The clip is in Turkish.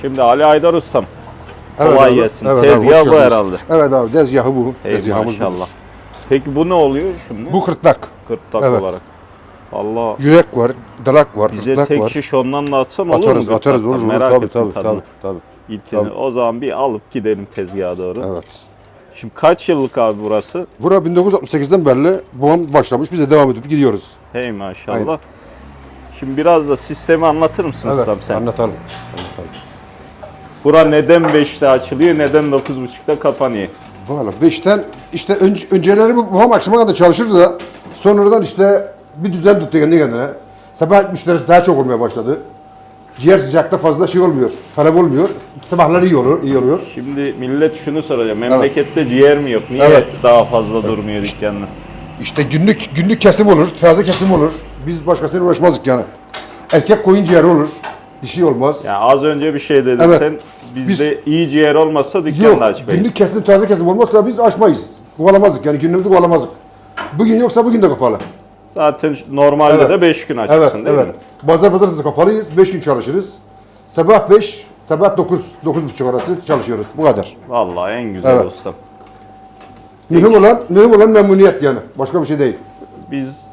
Şimdi Ali Aydar Ustam. Evet Kolay abi, gelsin. evet Tezgah bu herhalde. Evet abi tezgahı bu. Ey Tezgahımız maşallah. budur. Peki bu ne oluyor şimdi? Bu kırtlak. Kırtlak Evet. olarak. Allah Yürek var, dalak var, bize kırtlak tek var. şiş ondan da atsan olur Atarız, mu? atarız. Olur, Gırtlaktan? olur. Merak Tabii, ettim tabii, tadını. tabii, tabii. İlkini. Tabii. O zaman bir alıp gidelim tezgaha doğru. Evet. Şimdi kaç yıllık abi burası? Bura 1968'den beri babam başlamış. Biz de devam edip gidiyoruz. Hey maşallah. Aynen. Şimdi biraz da sistemi anlatır mısın Evet, ustam sen? anlatalım. anlatalım. Bura neden 5'te açılıyor, neden 9.30'da kapanıyor? Valla 5'ten işte önce, önceleri bu- babam akşama kadar çalışırdı da sonradan işte bir düzen tuttu kendi kendine. Sabah müşterisi daha çok olmaya başladı. Ciğer sıcakta fazla şey olmuyor, talep olmuyor. Sabahları iyi olur, iyi oluyor. Şimdi millet şunu soracak. Memlekette ciğer mi yok? Niye Evet. daha fazla durmuyor dükkanla? İşte günlük günlük kesim olur, taze kesim olur. Biz başkasıyla uğraşmazdık yani. Erkek koyun ciğeri olur, dişi olmaz. Ya az önce bir şey dedin Evet. sen. Bizde iyi ciğer olmasa dükkan Yok, da açmayız. günlük kesim, taze kesim olmazsa biz açmayız. Kovalamazdık yani günümüzü kovalamazdık. Bugün yoksa bugün de kapalı. Zaten normalde Evet. de 5 gün Evet, açıksın değil evet. mi? Pazar pazartesi kapalıyız, 5 gün çalışırız. Sabah 5, sabah 9, 9.30 arası çalışıyoruz. Bu kadar. Vallahi en güzel Evet. ustam. Mühim olan, mühim olan memnuniyet yani. Başka bir şey değil. Biz